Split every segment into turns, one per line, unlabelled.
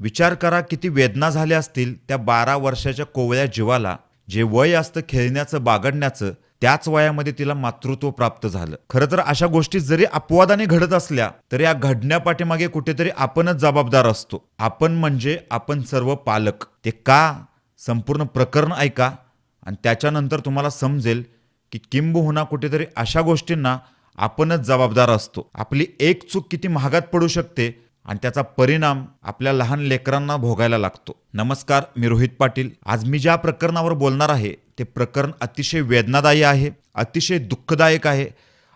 विचार करा किती वेदना झाल्या असतील त्या बारा वर्षाच्या कोवळ्या जीवाला जे वय असतं खेळण्याचं बागडण्याचं त्याच वयामध्ये तिला मातृत्व प्राप्त झालं. खरं तर अशा गोष्टी जरी अपवादाने घडत असल्या तरी या घडण्यापाठीमागे कुठेतरी आपणच जबाबदार असतो. आपण म्हणजे आपण सर्व पालक. ते का? संपूर्ण प्रकरण ऐका. आणि त्याच्यानंतर तुम्हाला समजेल की किंबहुना कुठेतरी अशा गोष्टींना आपणच जबाबदार असतो. आपली एक चूक किती महागात पडू शकते आणि त्याचा परिणाम आपल्या लहान लेकरांना भोगायला लागतो. नमस्कार मी रोहित पाटील. आज मी ज्या प्रकरणावर बोलणार आहे ते प्रकरण अतिशय वेदनादायी आहे अतिशय दुःखदायक आहे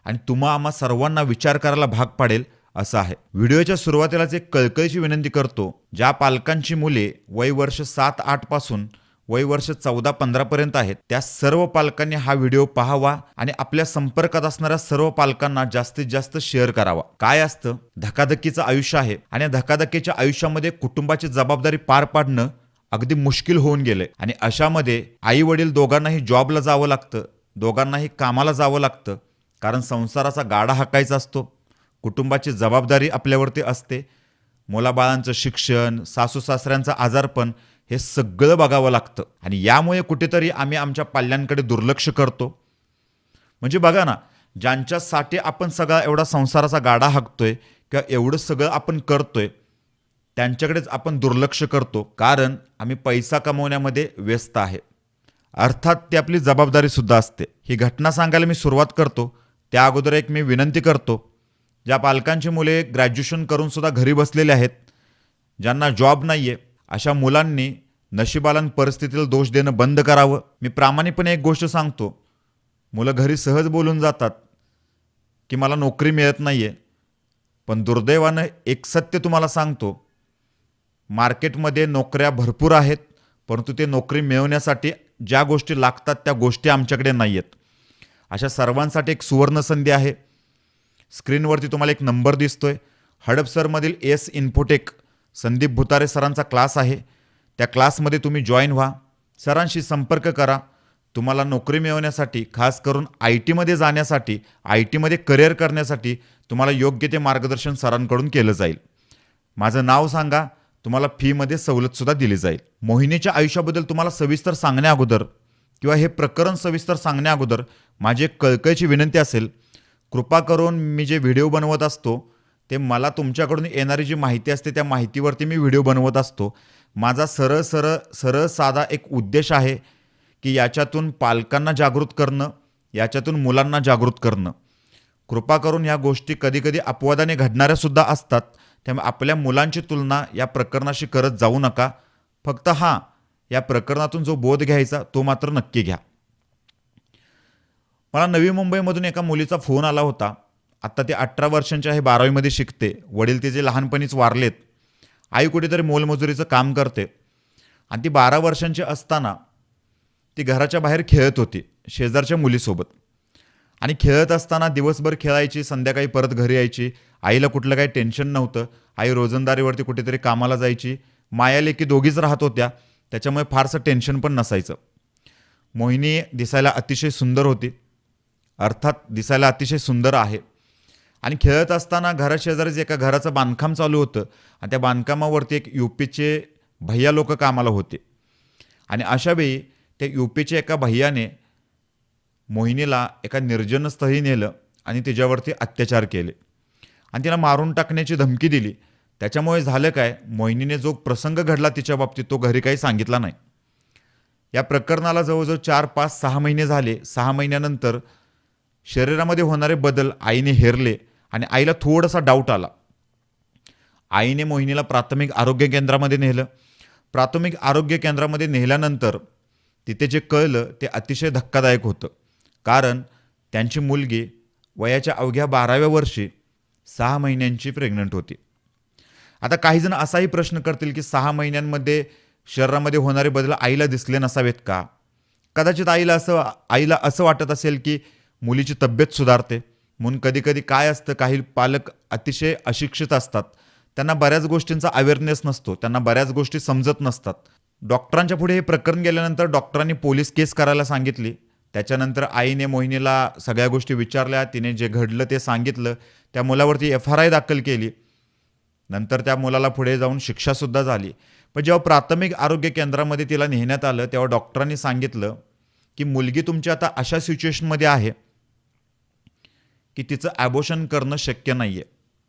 आणि तुम्हा आम्हा सर्वांना विचार करायला भाग पाडेल असं आहे. व्हिडिओच्या सुरुवातीलाच एक कळकळीची विनंती करतो ज्या पालकांची मुले वय वर्ष सात आठपासून वय वर्ष चौदा पंधरा पर्यंत आहेत. त्या सर्व पालकांनी हा व्हिडिओ पाहावा आणि आपल्या संपर्कात असणाऱ्या सर्व पालकांना जास्तीत जास्त शेअर करावा. काय असतं? धकाधकीचं आयुष्य आहे आणि धकाधकीच्या आयुष्यामध्ये कुटुंबाची जबाबदारी पार पाडणं अगदी मुश्किल होऊन गेलंय. आणि अशामध्ये आई वडील दोघांनाही जॉबला जावं लागतं दोघांनाही कामाला जावं लागतं कारण संसाराचा गाडा हाकायचा असतो. कुटुंबाची जबाबदारी आपल्यावरती असते. मुलाबाळांचं शिक्षण सासू सासऱ्यांचं आजारपण हे सगळं बघावं लागतं. आणि यामुळे कुठेतरी आम्ही आमच्या पाल्यांकडे दुर्लक्ष करतो. म्हणजे बघा ना ज्यांच्यासाठी आपण सगळा एवढा संसाराचा गाडा हाकतोय किंवा एवढं सगळं आपण करतोय त्यांच्याकडेच आपण दुर्लक्ष करतो. कारण आम्ही पैसा कमवण्यामध्ये व्यस्त आहे. अर्थात ती आपली जबाबदारीसुद्धा असते. ही घटना सांगायला मी सुरुवात करतो. त्या अगोदर एक मी विनंती करतो. ज्या पालकांची मुले ग्रॅज्युएशन करूनसुद्धा घरी बसलेले आहेत ज्यांना जॉब नाही आहे अशा मुलांनी नशिबाला परिस्थितीला दोष देणं बंद करावं. मी प्रामाणिकपणे एक गोष्ट सांगतो. मुलं घरी सहज बोलून जातात की मला नोकरी मिळत नाही आहे पण दुर्दैवानं एक सत्य तुम्हाला सांगतो. मार्केटमध्ये नोकऱ्या भरपूर आहेत परंतु ते नोकरी मिळवण्यासाठी ज्या गोष्टी लागतात त्या गोष्टी आमच्याकडे नाही आहेत अशा सर्वांसाठी एक सुवर्णसंधी आहे. स्क्रीनवरती तुम्हाला एक नंबर दिसतो आहे हडपसरमधील एस इन्फोटेक संदीप भुतारे सरांचा क्लास आहे. त्या क्लासमध्ये तुम्ही जॉईन व्हा. सरांशी संपर्क करा. तुम्हाला नोकरी मिळवण्यासाठी खास करून आय टीमध्ये जाण्यासाठी आय टीमध्ये करिअर करण्यासाठी तुम्हाला योग्य ते मार्गदर्शन सरांकडून केलं जाईल. माझं नाव सांगा. तुम्हाला फीमध्ये सवलतसुद्धा दिली जाईल. मोहिनीच्या आयुष्याबद्दल तुम्हाला सविस्तर सांगण्या अगोदर किंवा हे प्रकरण सविस्तर सांगण्या अगोदर माझी एक कळकळीची विनंती असेल. कृपा करून मी जे व्हिडिओ बनवत असतो ते मला तुमच्याकडून येणारी जी माहिती असते त्या माहितीवरती मी व्हिडिओ बनवत असतो. माझा सरळ सरळ सरळ साधा एक उद्देश आहे की याच्यातून पालकांना जागृत करणं याच्यातून मुलांना जागृत करणं. कृपा करून ह्या गोष्टी कधीकधी अपवादाने घडणाऱ्यासुद्धा असतात. त्यामुळे आपल्या मुलांची तुलना या प्रकरणाशी करत जाऊ नका. फक्त हां या प्रकरणातून जो बोध घ्यायचा तो मात्र नक्की घ्या. मला नवी मुंबईमधून एका मुलीचा फोन आला होता. आत्ता ते अठरा वर्षांच्या आहे बारावीमध्ये शिकते. वडील तिचे लहानपणीच वारलेत. आई कुठेतरी मोलमजुरीचं काम करते. आणि ती बारा वर्षांची असताना ती घराच्या बाहेर खेळत होती शेजारच्या मुलीसोबत. आणि खेळत असताना दिवसभर खेळायची संध्याकाळी परत घरी यायची. आईला कुठलं काही टेन्शन नव्हतं. आई रोजंदारीवरती कुठेतरी कामाला जायची. माया की दोघीच राहत होत्या. त्याच्यामुळे फारसं टेन्शन पण नसायचं. मोहिनी दिसायला अतिशय सुंदर होती. अर्थात दिसायला अतिशय सुंदर आहे. आणि खेळत असताना घराशेजारीच एका घराचं बांधकाम चालू होतं. आणि त्या बांधकामावरती एक यू पीचे भैया लोक कामाला होते. आणि अशावेळी त्या यू पीच्या एका भैयाने मोहिनीला एका निर्जनस्थळी नेलं आणि तिच्यावरती अत्याचार केले. आणि तिला मारून टाकण्याची धमकी दिली. त्याच्यामुळे झालं काय मोहिनीने जो प्रसंग घडला तिच्या बाबतीत तो घरी काही सांगितला नाही. या प्रकरणाला जवळजवळ चार पाच सहा महिने झाले. सहा महिन्यानंतर शरीरामध्ये होणारे बदल आईने हेरले. आणि आईला थोडासा डाऊट आला. आईने मोहिनीला प्राथमिक आरोग्य केंद्रामध्ये नेलं. प्राथमिक आरोग्य केंद्रामध्ये नेल्यानंतर तिथे जे कळलं ते अतिशय धक्कादायक होतं. कारण त्यांची मुलगी वयाच्या अवघ्या बाराव्या वर्षी सहा महिन्यांची प्रेग्नंट होती. आता काही जण असाही प्रश्न करतील की सहा महिन्यांमध्ये शरीरामध्ये होणारे बदल आईला दिसले नसावेत का? कदाचित आईला असं आईला असं वाटत असेल की मुलीची तब्येत सुधारते. म्हणून कधीकधी काय असतं काही पालक अतिशय अशिक्षित असतात. त्यांना बऱ्याच गोष्टींचा अवेअरनेस नसतो त्यांना बऱ्याच गोष्टी समजत नसतात. डॉक्टरांच्या पुढे हे प्रकरण गेल्यानंतर डॉक्टरांनी पोलीस केस करायला सांगितली. त्याच्यानंतर आईने मोहिनीला सगळ्या गोष्टी विचारल्या तिने जे घडलं ते सांगितलं. त्या मुलावरती एफ आर आय दाखल केली. नंतर त्या मुलाला पुढे जाऊन शिक्षासुद्धा झाली. पण जेव्हा प्राथमिक आरोग्य केंद्रामध्ये तिला नेण्यात आलं तेव्हा डॉक्टरांनी सांगितलं की मुलगी तुमची आता अशा सिच्युएशनमध्ये आहे. की तिचं ॲबोशन करणं शक्य नाही आहे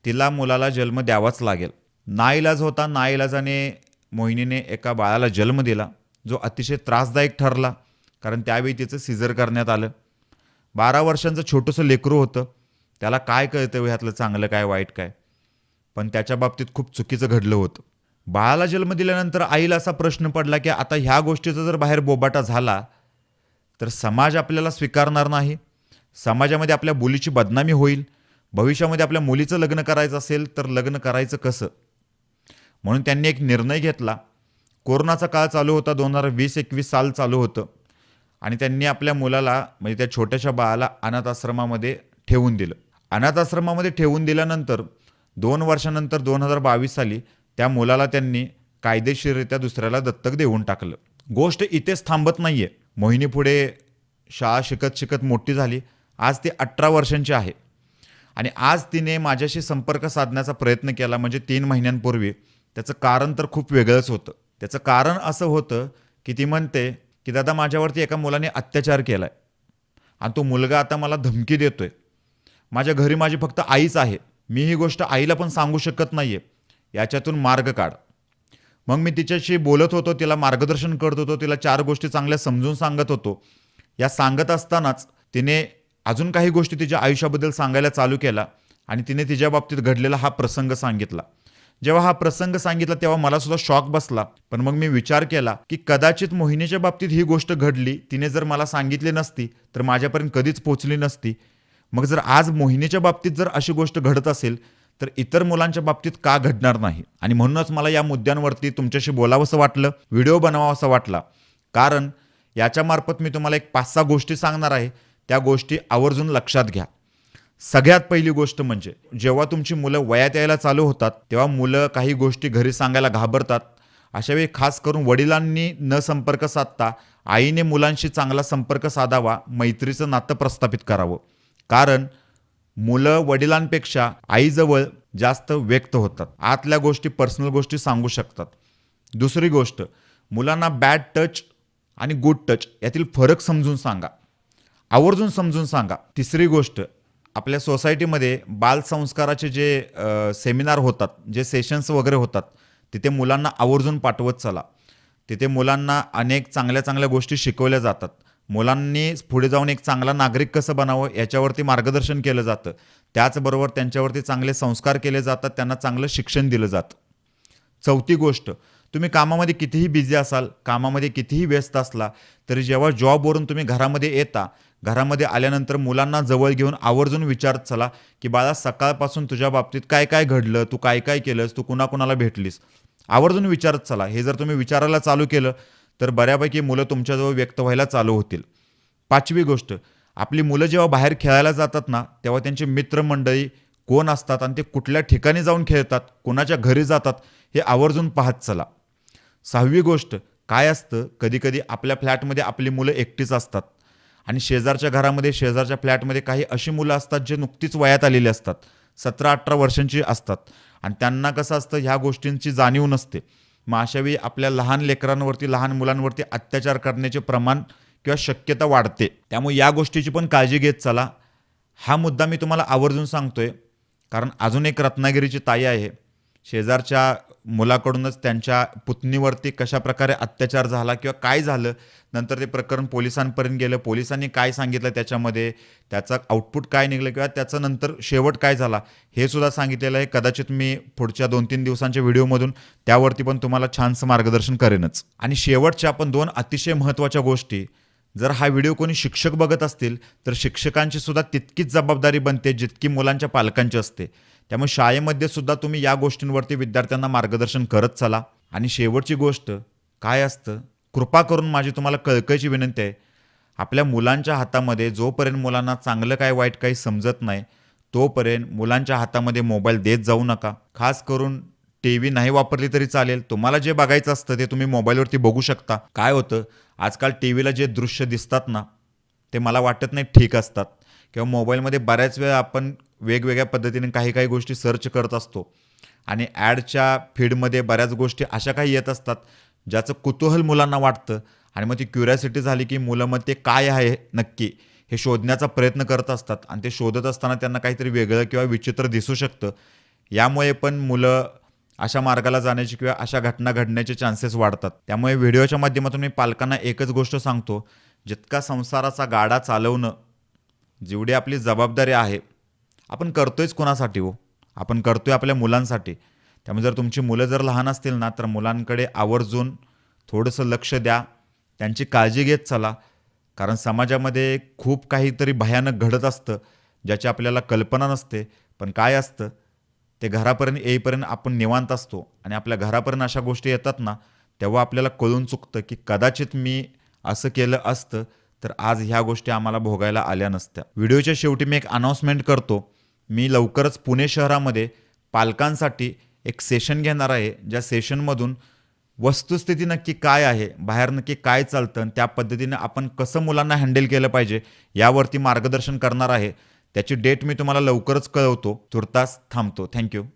तिला मुलाला जन्म द्यावाच लागेल. नाईलाज होता नाईलाजाने मोहिनीने एका बाळाला जन्म दिला जो अतिशय त्रासदायक ठरला कारण त्यावेळी तिचं सिझर करण्यात आलं. बारा वर्षांचं छोटंसं लेकरू होतं. त्याला काय कळतं हो ह्यातलं चांगलं काय वाईट काय? पण त्याच्या बाबतीत खूप चुकीचं घडलं होतं. बाळाला जन्म दिल्यानंतर आईला असा प्रश्न पडला की आता ह्या गोष्टीचा जर बाहेर बोबाटा झाला तर समाज आपल्याला स्वीकारणार नाही. समाजामध्ये आपल्या मुलीची बदनामी होईल भविष्यामध्ये आपल्या मुलीचं लग्न करायचं असेल तर लग्न करायचं कसं? म्हणून त्यांनी एक निर्णय घेतला. कोरोनाचा काळ चालू होता दोन हजार वीस एकवीस साल चालू होतं. आणि त्यांनी आपल्या मुलाला म्हणजे त्या छोट्याशा बाळाला अनाथ आश्रमामध्ये ठेवून दिलं. अनाथ आश्रमामध्ये ठेवून दिल्यानंतर दोन वर्षानंतर दोन हजार बावीस साली त्या मुलाला त्यांनी कायदेशीररित्या दुसऱ्याला दत्तक देऊन टाकलं. गोष्ट इथेच थांबत नाही आहे मोहिनी पुढे शाळा शिकत शिकत मोठी झाली. आज ती अठरा वर्षांची आहे. आणि आज तिने माझ्याशी संपर्क साधण्याचा प्रयत्न केला म्हणजे तीन महिन्यांपूर्वी. त्याचं कारण तर खूप वेगळंच होतं. त्याचं कारण असं होतं की ती म्हणते की दादा माझ्यावरती एका मुलाने अत्याचार केला आहे आणि तो मुलगा आता मला धमकी देतोय. माझ्या घरी माझी फक्त आईच आहे. मी ही गोष्ट आईला पण सांगू शकत नाही आहे याच्यातून मार्ग काढ. मग मी तिच्याशी बोलत होतो तिला मार्गदर्शन करत होतो तिला चार गोष्टी चांगल्या समजून सांगत होतो. या सांगत असतानाच तिने अजून काही गोष्टी तिच्या आयुष्याबद्दल सांगायला चालू केला आणि तिने तिच्या बाबतीत घडलेला हा प्रसंग सांगितला. जेव्हा हा प्रसंग सांगितला तेव्हा मला सुद्धा शॉक बसला. पण मग मी विचार केला की कदाचित मोहिनीच्या बाबतीत ही गोष्ट घडली तिने जर मला सांगितली नसती तर माझ्यापर्यंत कधीच पोचली नसती. मग जर आज मोहिनीच्या बाबतीत जर अशी गोष्ट घडत असेल तर इतर मुलांच्या बाबतीत का घडणार नाही? आणि म्हणूनच मला या मुद्द्यांवरती तुमच्याशी बोलावंसं वाटलं व्हिडिओ बनवावासा वाटला. कारण याच्यामार्फत मी तुम्हाला एक पाच सहा गोष्टी सांगणार आहे. त्या गोष्टी आवर्जून लक्षात घ्या. सगळ्यात पहिली गोष्ट म्हणजे जेव्हा तुमची मुलं वयात यायला चालू होतात तेव्हा मुलं काही गोष्टी घरी सांगायला घाबरतात. अशा वेळी खास करून वडिलांनी न संपर्क साधता आईने मुलांशी चांगला संपर्क साधावा मैत्रीचं नातं प्रस्थापित करावं. कारण मुलं वडिलांपेक्षा आईजवळ जास्त व्यक्त होतात. आतल्या गोष्टी पर्सनल गोष्टी सांगू शकतात. दुसरी गोष्ट मुलांना बॅड टच आणि गुड टच यातील फरक समजून सांगा. आवर्जून समजून सांगा. तिसरी गोष्ट आपल्या सोसायटीमध्ये बालसंस्काराचे जे सेमिनार होतात जे सेशन्स वगैरे होतात तिथे मुलांना आवर्जून पाठवत चला. तिथे मुलांना अनेक चांगल्या चांगल्या गोष्टी शिकवल्या जातात. मुलांनी पुढे जाऊन एक चांगला नागरिक कसं बनावं याच्यावरती मार्गदर्शन केलं जातं. त्याचबरोबर त्यांच्यावरती चांगले संस्कार केले जातात त्यांना चांगलं शिक्षण दिलं जातं. चौथी गोष्ट तुम्ही कामामध्ये कितीही बिझी असाल कामामध्ये कितीही व्यस्त असला तरी जेव्हा जॉबवरून तुम्ही घरामध्ये येता घरामध्ये आल्यानंतर मुलांना जवळ घेऊन आवर्जून विचारत चला की बाळा सकाळपासून तुझ्या बाबतीत काय काय घडलं? तू काय काय केलंस? तू कुणाकुणाला भेटलीस? आवर्जून विचारत चला. हे जर तुम्ही विचारायला चालू केलं तर बऱ्यापैकी मुलं तुमच्याजवळ व्यक्त व्हायला चालू होतील. पाचवी गोष्ट आपली मुलं जेव्हा बाहेर खेळायला जातात ना तेव्हा त्यांची मित्रमंडळी कोण असतात आणि ते कुठल्या ठिकाणी जाऊन खेळतात कोणाच्या घरी जातात हे आवर्जून पाहत चला. सहावी गोष्ट काय असतं कधीकधी आपल्या फ्लॅटमध्ये आपली मुलं एकटीच असतात. आणि शेजारच्या घरामध्ये शेजारच्या फ्लॅटमध्ये काही अशी मुलं असतात जे नुकतीच वयात आलेली असतात. सतरा अठरा वर्षांची असतात. आणि त्यांना कसं असतं ह्या गोष्टींची जाणीव नसते. मग अशावेळी आपल्या लहान लेकरांवरती लहान मुलांवरती अत्याचार करण्याचे प्रमाण किंवा शक्यता वाढते. त्यामुळे या गोष्टीची पण काळजी घेत चला. हा मुद्दा मी तुम्हाला आवर्जून सांगतोय. कारण अजून एक रत्नागिरीची ताई आहे. शेजारच्या मुलाकडूनच त्यांच्या पुतणीवरती कशा प्रकारे अत्याचार झाला किंवा काय झालं नंतर ते प्रकरण पोलिसांपर्यंत गेलं. पोलिसांनी काय सांगितलं त्याच्यामध्ये? त्याचं आउटपुट काय निघलं किंवा त्याचं नंतर शेवट काय झाला? हे सुद्धा सांगितलेलं आहे. कदाचित मी पुढच्या दोन तीन दिवसांच्या व्हिडिओमधून त्यावरती पण तुम्हाला छानसं मार्गदर्शन करेनच. आणि शेवटच्या पण दोन अतिशय महत्त्वाच्या गोष्टी. जर हा व्हिडिओ कोणी शिक्षक बघत असतील तर शिक्षकांची सुद्धा तितकीच जबाबदारी बनते जितकी मुलांच्या पालकांची असते. त्यामुळे शाळेमध्ये सुद्धा तुम्ही या गोष्टींवरती विद्यार्थ्यांना मार्गदर्शन करत चला. आणि शेवटची गोष्ट काय असतं? कृपा करून माझी तुम्हाला कळकळीची विनंती आहे. आपल्या मुलांच्या हातामध्ये जोपर्यंत मुलांना चांगलं काय वाईट काही समजत नाही तोपर्यंत मुलांच्या हातामध्ये मोबाईल देत जाऊ नका. खास करून टी व्ही नाही वापरली तरी चालेल. तुम्हाला जे बघायचं असतं ते तुम्ही मोबाईलवरती बघू शकता. काय होतं? आजकाल टी व्हीला जे दृश्य दिसतात ना ते मला वाटत नाही ठीक असतात. किंवा मोबाईलमध्ये बऱ्याच वेळा आपण वेगवेगळ्या पद्धतीने काही काही गोष्टी सर्च करत असतो. आणि ॲडच्या फीडमध्ये बऱ्याच गोष्टी अशा काही येत असतात ज्याचं कुतूहल मुलांना वाटतं आणि मग ती क्युरियासिटी झाली की मुलं मग ते काय आहे नक्की हे शोधण्याचा प्रयत्न करत असतात आणि ते शोधत असताना त्यांना काहीतरी वेगळं किंवा विचित्र दिसू शकतं. यामुळे पण मुलं अशा मार्गाला जाण्याची किंवा अशा घटना घडण्याचे चान्सेस वाढतात. त्यामुळे व्हिडिओच्या माध्यमातून मी पालकांना एकच गोष्ट सांगतो जितका संसाराचा गाडा चालवणं जेवढी आपली जबाबदारी आहे आपण करतोयच कोणासाठी हो? आपण करतोय आपल्या मुलांसाठी. त्यामुळे जर तुमची मुलं जर लहान असतील ना तर मुलांकडे आवर्जून थोडंसं लक्ष द्या. त्यांची काळजी घेत चला. कारण समाजामध्ये खूप काहीतरी भयानक घडत असतं ज्याची आपल्याला कल्पना नसते. पण काय असतं? ते घरापर्यंत येईपर्यंत आपण निवांत असतो. आणि आपल्या घरापर्यंत अशा गोष्टी येतात ना तेव्हा आपल्याला कळून चुकतं की कदाचित मी असं केलं असतं तर आज ह्या गोष्टी आम्हाला भोगायला आल्या नसत्या. व्हिडिओच्या शेवटी मी एक अनाऊन्समेंट करतो. मी लवकरच पुणे शहरामध्ये पालकांसाठी एक सेशन घेणार आहे ज्या सेशनमधून वस्तुस्थिती नक्की काय आहे बाहेर नक्की काय चालतं आणि त्या पद्धतीने आपण कसं मुलांना हँडल केलं पाहिजे यावरती मार्गदर्शन करणार आहे. त्याची डेट मी तुम्हाला लवकरच कळवतो. तुर्तास थांबतो. थँक्यू